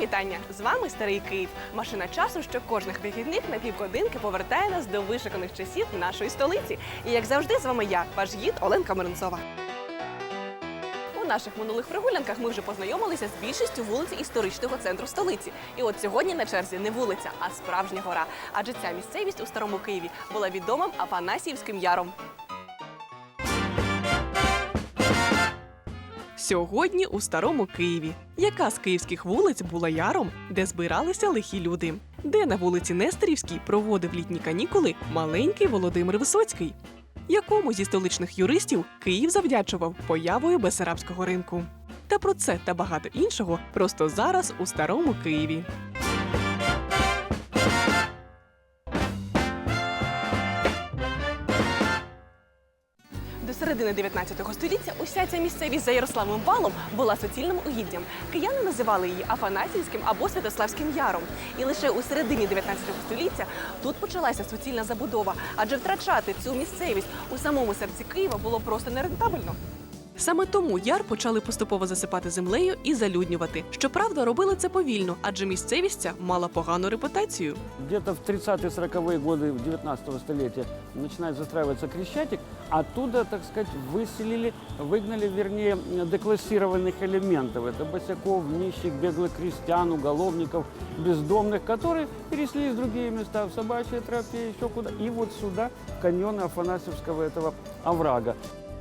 вітання! З вами старий Київ. Машина часу, що кожних вихідних на півгодинки повертає нас до вишиканих часів нашої столиці. І як завжди, з вами я, ваш гід Оленка Миренцова. У наших минулих прогулянках ми вже познайомилися з більшістю вулиць історичного центру столиці. І от сьогодні на черзі не вулиця, а справжня гора. Адже ця місцевість у старому Києві була відомим Афанасіївським яром. Сьогодні у старому Києві. Яка з київських вулиць була яром, де збиралися лихі люди? Де на вулиці Нестерівській проводив літні канікули маленький Володимир Висоцький? Якому зі столичних юристів Київ завдячував появою Бесарабського ринку? Та про це та багато іншого просто зараз у старому Києві. Середини 19 століття уся ця місцевість за Ярославом валом була суцільним угіддям. Кияни називали її Афанасівським або Святославським яром. І лише у середині 19 століття тут почалася суцільна забудова, адже втрачати цю місцевість у самому серці Києва було просто нерентабельно. Саме тому яр почали поступово засипати землею і залюднювати. Щоправда, робили це повільно, адже місцевість ця мала погану репутацію. Где-то в 30-40-е годы 19 столетия начинает застраиваться Крещатик. Оттуда, так сказать, выселили, выгнали, вернее, деклассированных элементов. Это босяков, нищих, беглых крестьян, уголовников, бездомных, которые переселились в другие места, в Собачье тропе, еще куда. И вот сюда, в каньоны Афанасьевского этого оврага.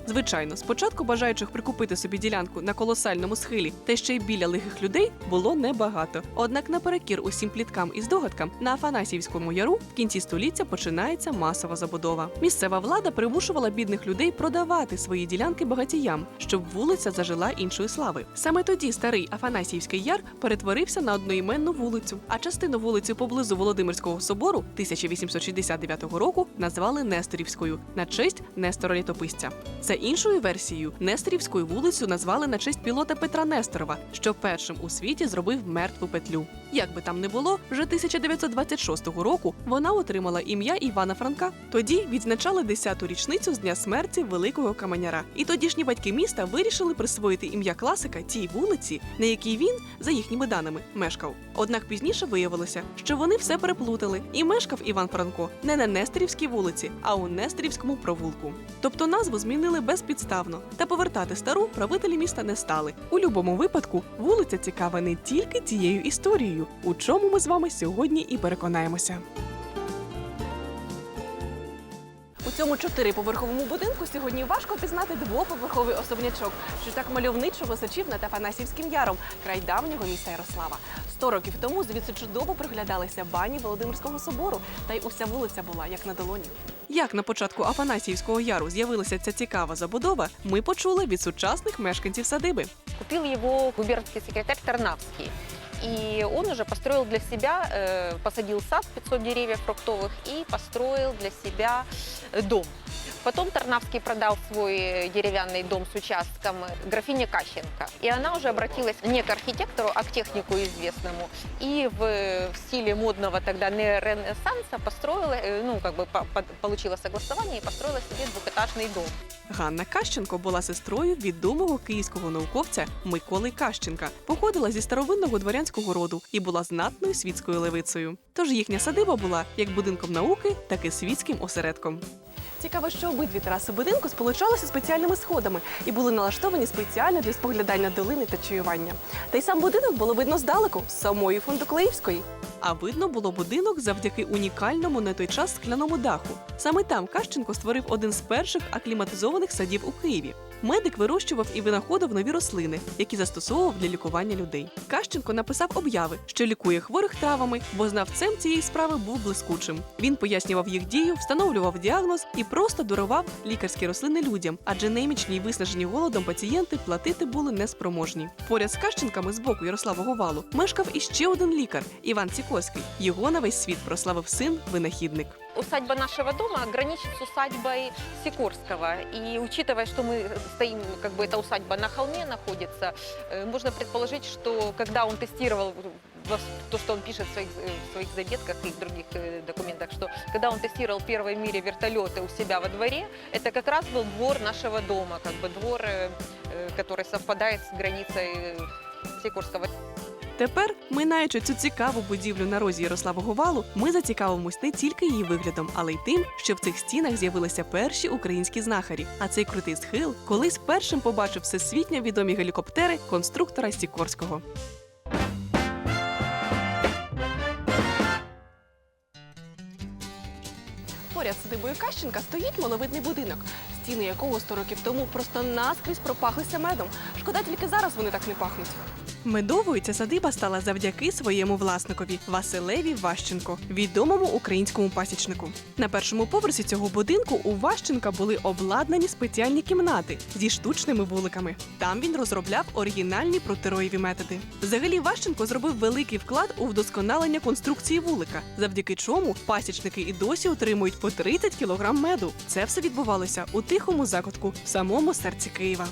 Звичайно, спочатку бажаючих прикупити собі ділянку на колосальному схилі та ще й біля лихих людей було небагато. Однак, наперекір усім пліткам і здогадкам, на Афанасіївському яру в кінці століття починається масова забудова. Місцева влада примушувала бідних людей продавати свої ділянки багатіям, щоб вулиця зажила іншої слави. Саме тоді старий Афанасіївський яр перетворився на одноіменну вулицю, а частину вулиці поблизу Володимирського собору 1869 року назвали Несторівською на честь Нестора Літописця. За іншою версією, Несторівською вулицю назвали на честь пілота Петра Несторова, що першим у світі зробив мертву петлю. Як би там не було, вже 1926 року вона отримала ім'я Івана Франка. Тоді відзначали 10-ту річницю з дня смерті великого каменяра. І тодішні батьки міста вирішили присвоїти ім'я класика тій вулиці, на якій він, за їхніми даними, мешкав. Однак пізніше виявилося, що вони все переплутали, і мешкав Іван Франко не на Нестерівській вулиці, а у Нестерівському провулку. Тобто назву змінили безпідставно, та повертати стару правителі міста не стали. У будь-якому випадку вулиця цікава не тільки тією історією, у чому ми з вами сьогодні і переконаємося. Цьому чотириповерховому будинку сьогодні важко пізнати двоповерховий особнячок, що так мальовничо височив над Афанасівським яром, край давнього міста Ярослава. Сто років тому звідси чудово приглядалися бані Володимирського собору, та й уся вулиця була як на долоні. Як на початку Афанасіївського яру з'явилася ця цікава забудова, ми почули від сучасних мешканців садиби. Купил его губернский секретарь Тарнавский. И он уже построил для себя, э, посадил сад 500 деревьев фруктовых и построил для себя э, дом. Потом Тарнавский продал свой э, деревянный дом с участком графине Кащенко. И она уже обратилась не к архитектору, а к технику известному. И в, в стиле модного тогда неоренессанса построила, э, ну, как бы по- по- получила согласование и построила себе двухэтажный дом. Ганна Кащенко була сестрою відомого київського науковця Миколи Кащенка, походила зі старовинного дворянського роду і була знатною світською левицею. Тож їхня садиба була як будинком науки, так і світським осередком. Цікаво, що обидві тераси будинку сполучалися спеціальними сходами і були налаштовані спеціально для споглядання долини та чуювання. Та й сам будинок було видно здалеку, з самої Фундуклеївської. А видно було будинок завдяки унікальному на той час скляному даху. Саме там Кащенко створив один з перших акліматизованих садів у Києві. Медик вирощував і винаходив нові рослини, які застосовував для лікування людей. Кащенко написав обяви, що лікує хворих травами, бо знавцем цієї справи був блискучим. Він пояснював їх дію, встановлював діагноз і просто дарував лікарські рослини людям, адже немічні й виснажені голодом пацієнти платити були неспроможні. Поряд з Кащенками з боку Ярославого валу мешкав іще один лікар Іван Цікоський. Його на весь світ прославив син винахідник. Усадьба нашего дома граничит с усадьбой Сикорского. И учитывая, что мы стоим, как бы эта усадьба на холме находится, э, можно предположить, что когда он тестировал во- то, что он пишет в своих, э, в своих заметках и в других э, документах, что когда он тестировал первые в мире вертолеты у себя во дворе, это как раз был двор нашего дома, как бы двор, э, э, который совпадает с границей э, Сикорского. Тепер, минаючи цю цікаву будівлю на розі Ярославого валу, ми зацікавимось не тільки її виглядом, але й тим, що в цих стінах з'явилися перші українські знахарі. А цей крутий схил колись першим побачив всесвітньо відомі гелікоптери конструктора Сікорського. Поряд з Кащенка стоїть маловидний будинок, стіни якого 100 років тому просто наскрізь пропахлися медом. Шкода, тільки зараз вони так не пахнуть. Медовою ця садиба стала завдяки своєму власникові Василеві Ващенко, відомому українському пасічнику. На першому поверсі цього будинку у Ващенка були обладнані спеціальні кімнати зі штучними вуликами. Там він розробляв оригінальні протироєві методи. Взагалі, Ващенко зробив великий вклад у вдосконалення конструкції вулика, завдяки чому пасічники і досі отримують по 30 кілограм меду. Це все відбувалося у тихому закутку в самому серці Києва.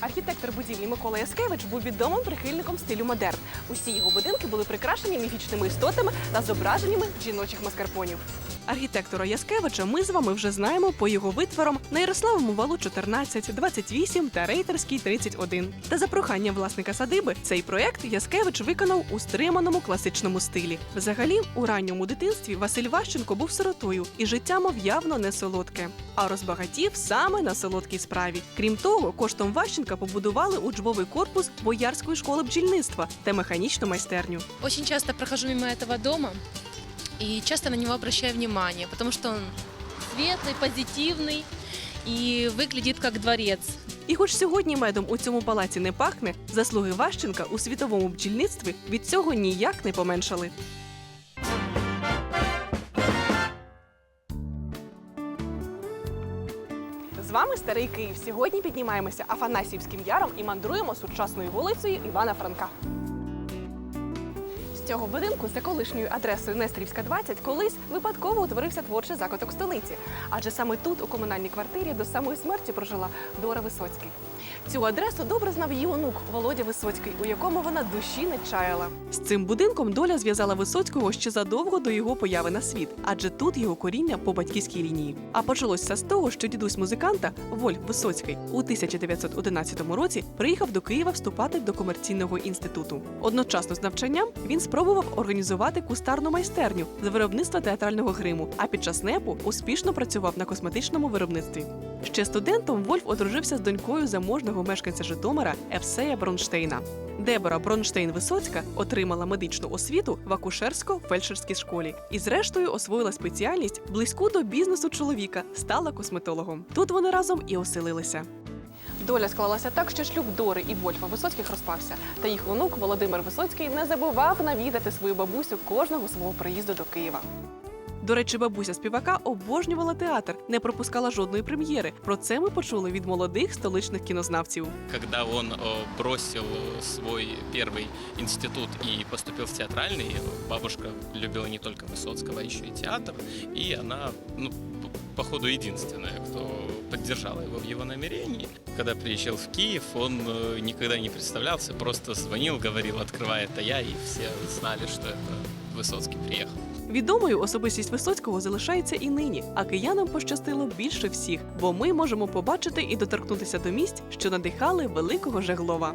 Архітектор будівлі Микола Яскевич був відомим прихильником стилю модерн. Усі його будинки були прикрашені міфічними істотами та зображеннями жіночих маскарпонів. Архітектора Яскевича ми з вами вже знаємо по його витворам на Ярославому валу 14, 28 та Рейтерській 31. Та за проханням власника садиби цей проект Яскевич виконав у стриманому класичному стилі. Взагалі, у ранньому дитинстві Василь Ващенко був сиротою, і життя мав явно не солодке, а розбагатів саме на солодкій справі. Крім того, коштом Ващенка побудували учбовий корпус боярської школи бджільництва та механічну майстерню. Очень часто прохожу мимо этого дома и часто на него обращаю внимание, потому что он светлый, позитивный и выглядит как дворец. І хоч сьогодні медом у цьому палаці не пахне, заслуги Ващенка у світовому бджільництві від цього ніяк не поменшали. З вами старий Київ. Сьогодні піднімаємося Афанасівським яром і мандруємо сучасною вулицею Івана Франка. Цього будинку за колишньою адресою Нестрівська 20 колись випадково утворився творчий закуток столиці. Адже саме тут, у комунальній квартирі, до самої смерті прожила Дора Висоцький. Цю адресу добре знав її онук Володя Висоцький, у якому вона душі не чаяла. З цим будинком доля зв'язала Висоцького ще задовго до його появи на світ, адже тут його коріння по батьківській лінії. А почалося з того, що дідусь музиканта Вольф Висоцький у 1911 році приїхав до Києва вступати до комерційного інституту. Одночасно з навчанням він спробував організувати кустарну майстерню з виробництва театрального гриму. А під час непу успішно працював на косметичному виробництві. Ще студентом Вольф одружився з донькою заможного мешканця Житомира Евсея Бронштейна. Дебора Бронштейн Висоцька отримала медичну освіту в акушерсько-фельдшерській школі і, зрештою, освоїла спеціальність близьку до бізнесу чоловіка, стала косметологом. Тут вони разом і оселилися. Доля склалася так, що шлюб Дори і Вольфа Висоцьких розпався. Та їх онук Володимир Висоцький не забував навідати свою бабусю кожного свого приїзду до Києва. До речі, бабуся співака обожнювала театр, не пропускала жодної прем'єри. Про це ми почули від молодих столичних кінознавців. Когда он э, бросил свой первый институт и поступил в театральный, бабушка любила не только Высоцкого, а еще и театр. И она, ну, п- походу, единственная, кто поддержала его в его намерении. Когда приезжал в Киев, он э, никогда не представлялся, просто звонил, говорил, открывай, это я, и все знали, что это Высоцкий приехал. Відомою особистість Висоцького залишається і нині, а киянам пощастило більше всіх, бо ми можемо побачити і доторкнутися до місць, що надихали великого Жеглова.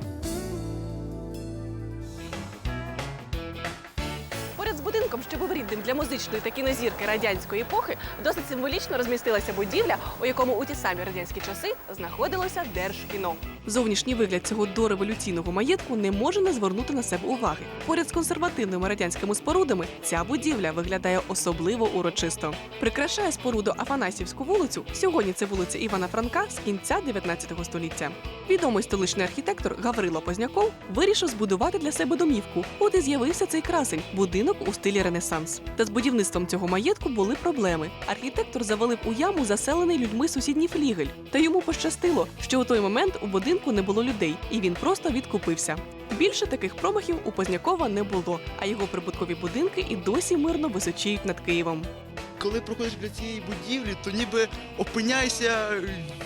Поряд з будинком, що був рідним для музичної та кінозірки радянської епохи, досить символічно розмістилася будівля, у якому у ті самі радянські часи знаходилося Держкіно. Зовнішній вигляд цього дореволюційного маєтку не може не звернути на себе уваги. Поряд з консервативними радянськими спорудами ця будівля виглядає особливо урочисто. Прикрашає споруду Афанасівську вулицю. Сьогодні це вулиця Івана Франка з кінця 19 століття. Відомий столичний архітектор Гаврило Позняков вирішив збудувати для себе домівку. От і з'явився цей красень будинок у стилі Ренесанс. Та з будівництвом цього маєтку були проблеми. Архітектор завалив у яму заселений людьми сусідній флігель. Та йому пощастило, що у той момент у будинку не було людей, і він просто відкупився. Більше таких промахів у Познякова не було, а його прибуткові будинки і досі мирно височіють над Києвом. коли проходиш біля цієї будівлі, то ніби опиняєшся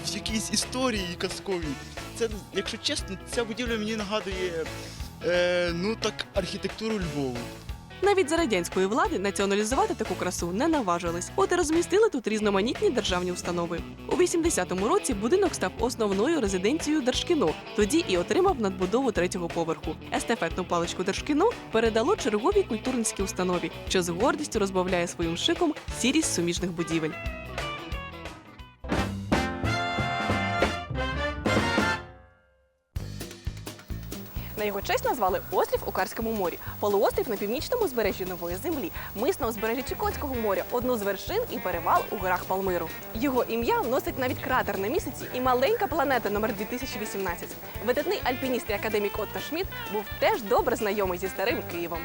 в якійсь історії казковій. Це, якщо чесно, ця будівля мені нагадує е, ну так архітектуру Львову. Навіть за радянської влади націоналізувати таку красу не наважились. От і розмістили тут різноманітні державні установи. У 80-му році будинок став основною резиденцією Держкіно. Тоді і отримав надбудову третього поверху. Естафетну паличку Держкіно передало черговій культурницькій установі, що з гордістю розбавляє своїм шиком сірість суміжних будівель. На його честь назвали острів у Карському морі, полуострів на північному узбережжі Нової Землі, мис на узбережжі Чукотського моря, одну з вершин і перевал у горах Палмиру. Його ім'я носить навіть кратер на місяці і маленька планета номер 2018. Видатний альпініст і академік Отто Шмідт був теж добре знайомий зі старим Києвом.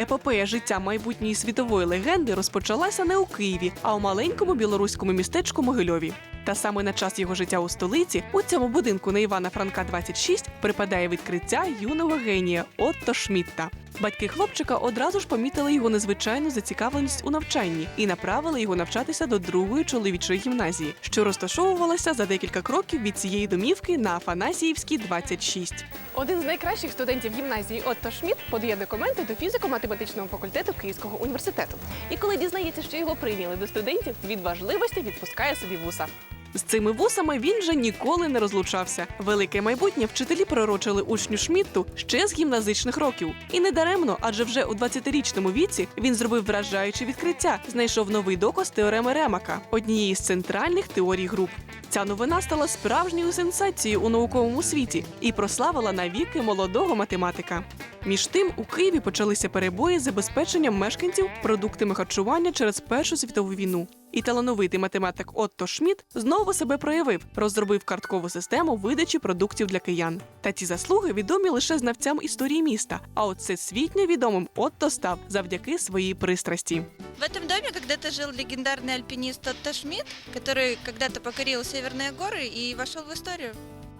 Епопея життя майбутньої світової легенди розпочалася не у Києві, а у маленькому білоруському містечку Могильові. Та саме на час його життя у столиці, у цьому будинку на Івана Франка 26, припадає відкриття юного генія Отто Шмітта. Батьки хлопчика одразу ж помітили його незвичайну зацікавленість у навчанні і направили його навчатися до другої чоловічої гімназії, що розташовувалася за декілька кроків від цієї домівки на Афанасіївській 26. Один з найкращих студентів гімназії Отто Шмідт подає документи до фізико-математичного факультету Київського університету. І коли дізнається, що його прийняли до студентів, від важливості відпускає собі вуса. З цими вусами він вже ніколи не розлучався. Велике майбутнє вчителі пророчили учню Шмітту ще з гімназичних років. І не даремно, адже вже у 20-річному віці він зробив вражаючі відкриття, знайшов новий доказ теореми Ремака, однієї з центральних теорій груп. Ця новина стала справжньою сенсацією у науковому світі і прославила навіки молодого математика. Між тим, у Києві почалися перебої з забезпеченням мешканців продуктами харчування через Першу світову війну. І талановитий математик Отто Шмідт знову себе проявив, розробив карткову систему видачі продуктів для киян. Та ці заслуги відомі лише знавцям історії міста. А от всесвітньо відомим Отто став завдяки своїй пристрасті. В этом доме когда-то жил легендарный альпинист Отто Шмидт, который когда-то покорил Северные горы и вошел в историю.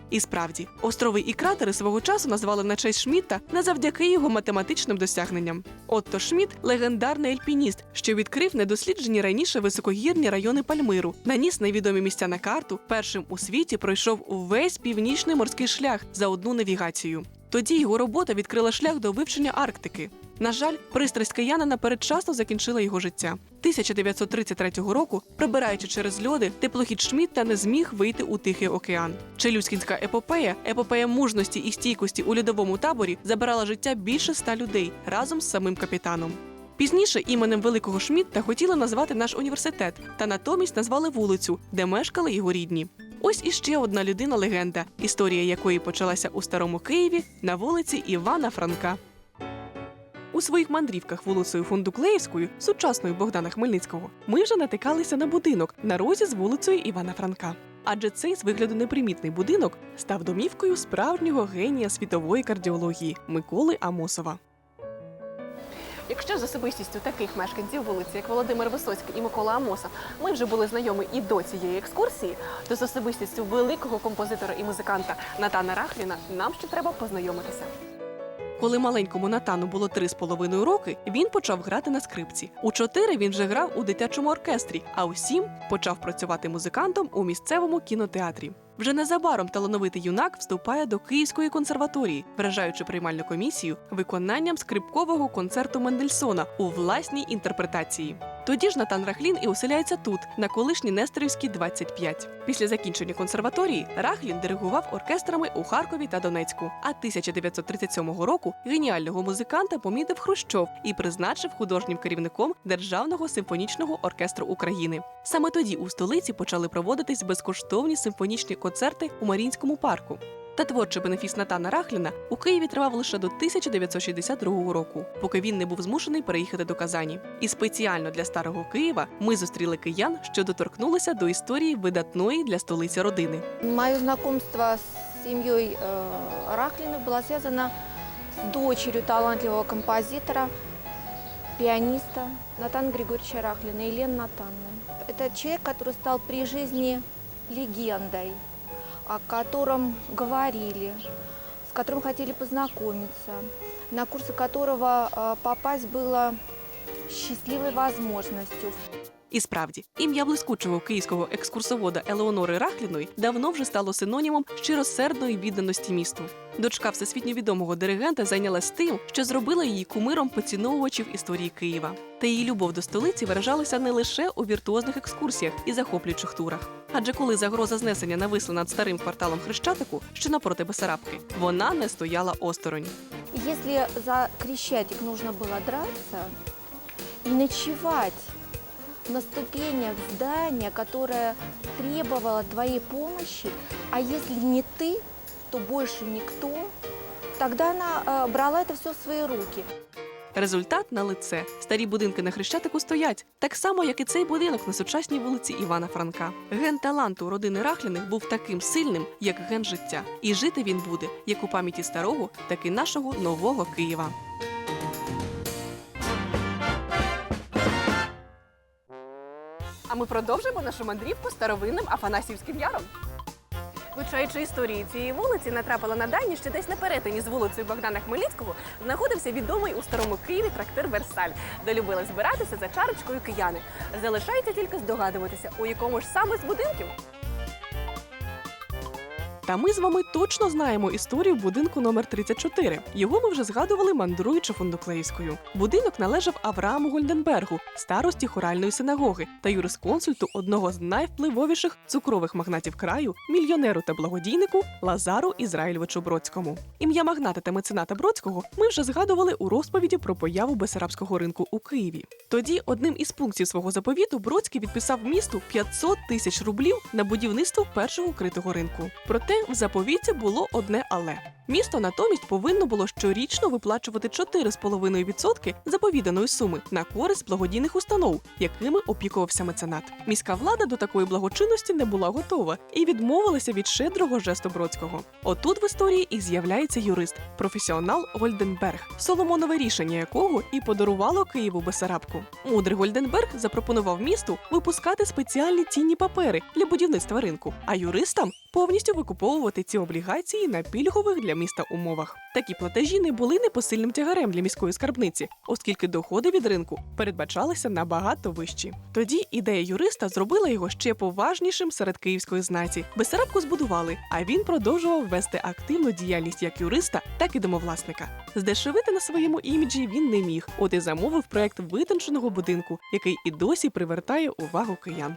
І справді, острови і кратери свого часу назвали на честь Шмідта не завдяки його математичним досягненням. Отто Шмідт – легендарний альпініст, що відкрив недосліджені раніше високогірні райони Пальмиру, наніс невідомі місця на карту. Першим у світі пройшов увесь північний морський шлях за одну навігацію. Тоді його робота відкрила шлях до вивчення Арктики. На жаль, пристрасть киянина передчасно закінчила його життя. 1933 року, прибираючи через льоди, теплохід Шмідта не зміг вийти у Тихий океан. Челюскінська епопея, епопея мужності і стійкості у льодовому таборі забирала життя більше ста людей разом з самим капітаном. Пізніше іменем великого Шмідта хотіли назвати наш університет, та натомість назвали вулицю, де мешкали його рідні. Ось іще одна людина легенда, історія якої почалася у старому Києві на вулиці Івана Франка. У своїх мандрівках вулицею Фундуклеївською, сучасною Богдана Хмельницького, ми вже натикалися на будинок на розі з вулицею Івана Франка. Адже цей з вигляду непримітний будинок став домівкою справжнього генія світової кардіології Миколи Амосова. Якщо з особистістю таких мешканців вулиці, як Володимир Висоцький і Микола Амосов, ми вже були знайомі і до цієї екскурсії, то з особистістю великого композитора і музиканта Натана Рахліна нам ще треба познайомитися. Коли маленькому Натану було три з половиною роки, він почав грати на скрипці. У чотири він вже грав у дитячому оркестрі, а у сім почав працювати музикантом у місцевому кінотеатрі. Вже незабаром талановитий юнак вступає до Київської консерваторії, вражаючи приймальну комісію виконанням скрипкового концерту Мендельсона у власній інтерпретації. Тоді ж Натан Рахлін і оселяється тут, на колишній Нестерівській 25. Після закінчення консерваторії Рахлін диригував оркестрами у Харкові та Донецьку. А 1937 року геніального музиканта помітив Хрущов і призначив художнім керівником Державного симфонічного оркестру України. Саме тоді у столиці почали проводитись безкоштовні симфонічні концерти у Марінському парку Та творчий бенефіс Натана Рахліна у Києві тривав лише до 1962 року, поки він не був змушений переїхати до Казані. І спеціально для старого Києва ми зустріли киян, що доторкнулися до історії видатної для столиці родини. Мое знакомство с семьей э, Рахлиных было связано с дочерью талантливого композитора, пианиста Натана Григорьевича Рахлина, Елены Натанны. Это человек, который стал при жизни легендой, о котором говорили, с которым хотели познакомиться, на курсы которого э, попасть было счастливой возможностью. І справді, ім'я блискучого київського екскурсовода Елеонори Рахліної давно вже стало синонімом щиросердної відданості місту. Дочка всесвітньо відомого диригента зайнялась тим, що зробила її кумиром поціновувачів історії Києва. Та її любов до столиці виражалася не лише у віртуозних екскурсіях і захоплюючих турах. Адже коли загроза знесення нависла над старим кварталом Хрещатику, що напроти Бесарабки, вона не стояла осторонь. Если за Крещатик нужно было драться и ночевать на ступенях здания, которое требовало твоей помощи, а если не ты, то больше никто, тогда она э, брала это все в свои руки. Результат на лице. Старі будинки на Хрещатику стоять, так само, як і цей будинок на сучасній вулиці Івана Франка. Ген таланту родини Рахліних був таким сильним, як ген життя. І жити він буде як у пам'яті старого, так і нашого нового Києва. А ми продовжуємо нашу мандрівку старовинним Афанасівським яром. Вивчаючи історії цієї вулиці, натрапила на дані, що десь на перетині з вулицею Богдана Хмельницького знаходився відомий у старому Києві трактир Версаль, де любили збиратися за чарочкою кияни. Залишається тільки здогадуватися, у якому ж саме з будинків. Та ми з вами точно знаємо історію будинку номер 34. Його ми вже згадували мандруючи Фундуклеївською. Будинок належав Аврааму Гольденбергу, старості хоральної синагоги та юрисконсульту одного з найвпливовіших цукрових магнатів краю, мільйонеру та благодійнику Лазару Ізраїльовичу Бродському. Ім'я магната та мецената Бродського ми вже згадували у розповіді про появу Бесарабського ринку у Києві. Тоді одним із пунктів свого заповіту Бродський відписав місту 500 тисяч рублів на будівництво першого критого ринку. Проте в заповіті було одне але. Місто натомість повинно було щорічно виплачувати 4,5% заповіданої суми на користь благодійних установ, якими опікувався меценат. Міська влада до такої благочинності не була готова і відмовилася від щедрого жесту Бродського. Отут в історії і з'являється юрист, професіонал Гольденберг, соломонове рішення якого і подарувало Києву Бесарабку. Мудрий Гольденберг запропонував місту випускати спеціальні цінні папери для будівництва ринку, а юристам повністю викуповувати ці облігації на пільгових для міста умовах. Такі платежі не були непосильним тягарем для міської скарбниці, оскільки доходи від ринку передбачалися набагато вищі. Тоді ідея юриста зробила його ще поважнішим серед київської знаті. Бесарабку збудували, а він продовжував вести активну діяльність як юриста, так і домовласника. Здешевити на своєму іміджі він не міг, от і замовив проект витонченого будинку, який і досі привертає увагу киян.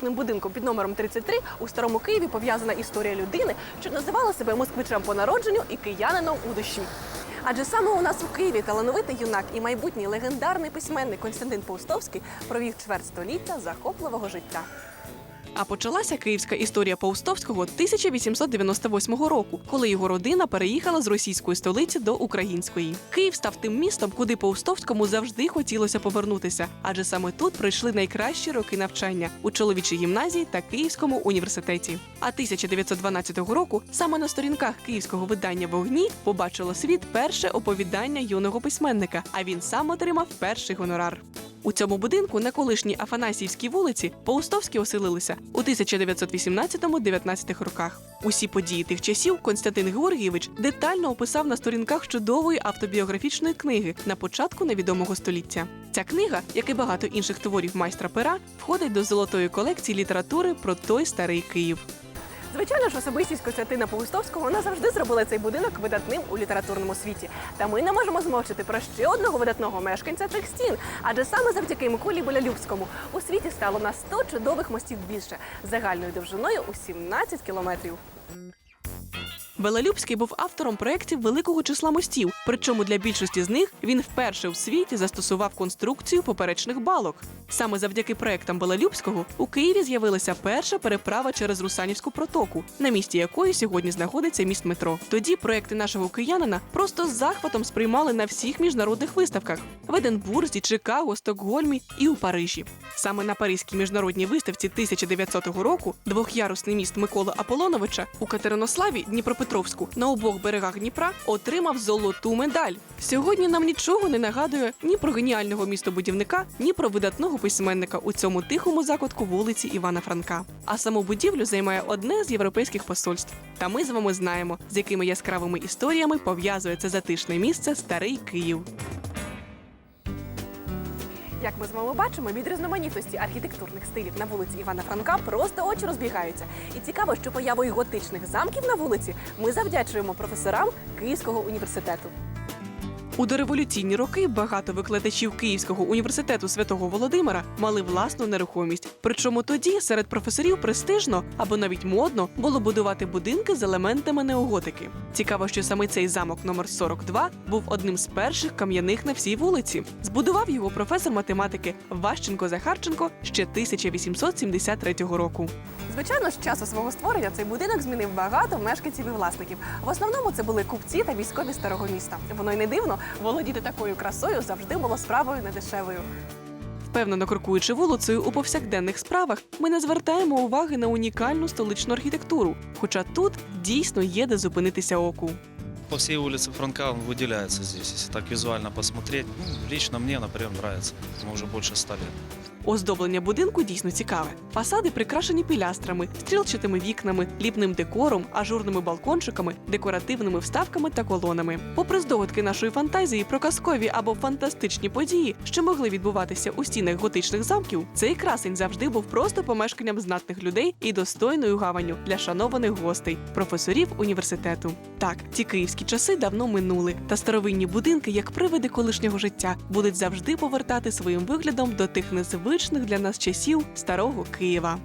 Наступним будинком під номером 33 у старому Києві пов'язана історія людини, що називала себе москвичем по народженню і киянином у душі. Адже саме у нас у Києві талановитий юнак і майбутній легендарний письменник Константин Паустовський провів чверть століття захопливого життя. А почалася київська історія Паустовського 1898 року, коли його родина переїхала з російської столиці до української. Київ став тим містом, куди Паустовському завжди хотілося повернутися, адже саме тут пройшли найкращі роки навчання у чоловічій гімназії та Київському університеті. А 1912 року саме на сторінках київського видання Вогні побачило світ перше оповідання юного письменника. А він сам отримав перший гонорар. У цьому будинку на колишній Афанасіївській вулиці Паустовські оселилися у 1918-19 роках. Усі події тих часів Константин Георгійович детально описав на сторінках чудової автобіографічної книги на початку невідомого століття. Ця книга, як і багато інших творів майстра пера, входить до золотої колекції літератури про той старий Київ. Звичайно ж, особистість Костянтина Погустовського назавжди зробила цей будинок видатним у літературному світі. Та ми не можемо змовчити про ще одного видатного мешканця цих стін. Адже саме завдяки Миколі Болялюбському у світі стало на 100 чудових мостів більше загальною довжиною у 17 кілометрів. Белолюбський був автором проєктів великого числа мостів. Причому для більшості з них він вперше в світі застосував конструкцію поперечних балок. Саме завдяки проєктам Белолюбського у Києві з'явилася перша переправа через Русанівську протоку, на місці якої сьогодні знаходиться міст метро. Тоді проєкти нашого киянина просто з захватом сприймали на всіх міжнародних виставках в Единбурзі, Чикаго, Стокгольмі і у Парижі. Саме на Паризькій міжнародній виставці 1900 року двохярусний міст Миколи Аполоновича у Катеринославі Дніпропетровській Дніпропетровську на обох берегах Дніпра отримав золоту медаль. Сьогодні нам нічого не нагадує ні про геніального містобудівника, ні про видатного письменника у цьому тихому закутку вулиці Івана Франка. А саму будівлю займає одне з європейських посольств. Та ми з вами знаємо, з якими яскравими історіями пов'язує це затишне місце Старий Київ. Як ми з вами бачимо, від різноманітності архітектурних стилів на вулиці Івана Франка просто очі розбігаються. І цікаво, що появою готичних замків на вулиці ми завдячуємо професорам Київського університету. У дореволюційні роки багато викладачів Київського університету святого Володимира мали власну нерухомість. Причому тоді серед професорів престижно або навіть модно було будувати будинки з елементами неоготики. Цікаво, що саме цей замок номер 42 був одним з перших кам'яних на всій вулиці. Збудував його професор математики Ващенко Захарченко ще 1873 року. Звичайно, з часу свого створення цей будинок змінив багато мешканців і власників. В основному це були купці та військові старого міста. Воно й не дивно, володіти такою красою завжди було справою недешевою. Впевнено крокуючи вулицею у повсякденних справах, ми не звертаємо уваги на унікальну столичну архітектуру. Хоча тут дійсно є де зупинитися оку. По всей улице Франка он выделяется здесь, если так визуально посмотреть. Ну, лично мне, например, нравится. Ему уже больше ста лет. Оздоблення будинку дійсно цікаве. Фасади прикрашені пілястрами, стрілчатими вікнами, ліпним декором, ажурними балкончиками, декоративними вставками та колонами. Попри здогадки нашої фантазії про казкові або фантастичні події, що могли відбуватися у стінах готичних замків, цей красень завжди був просто помешканням знатних людей і достойною гаванню для шанованих гостей, професорів університету. Так, ті київські часи давно минули, та старовинні будинки, як привиди колишнього життя, будуть завжди повертати своїм виглядом до тих незвичних для нас часів старого Києва.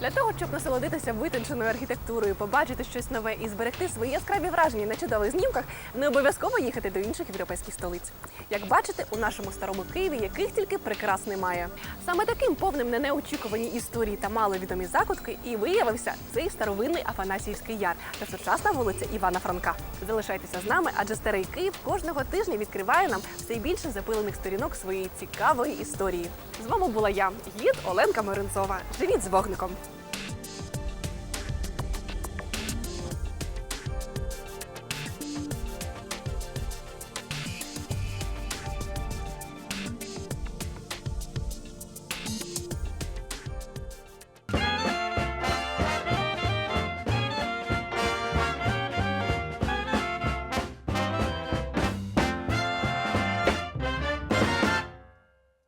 Для того, щоб насолодитися витонченою архітектурою, побачити щось нове і зберегти свої яскраві враження на чудових знімках, не обов'язково їхати до інших європейських столиць. Як бачите, у нашому старому Києві яких тільки прикрас немає. Саме таким повним на неочікувані історії та маловідомі закутки і виявився цей старовинний Афанасіївський яр та сучасна вулиця Івана Франка. Залишайтеся з нами, адже старий Київ кожного тижня відкриває нам все більше запилених сторінок своєї цікавої історії. З вами була я, гід Оленка Миринцова. Живіть з вогником!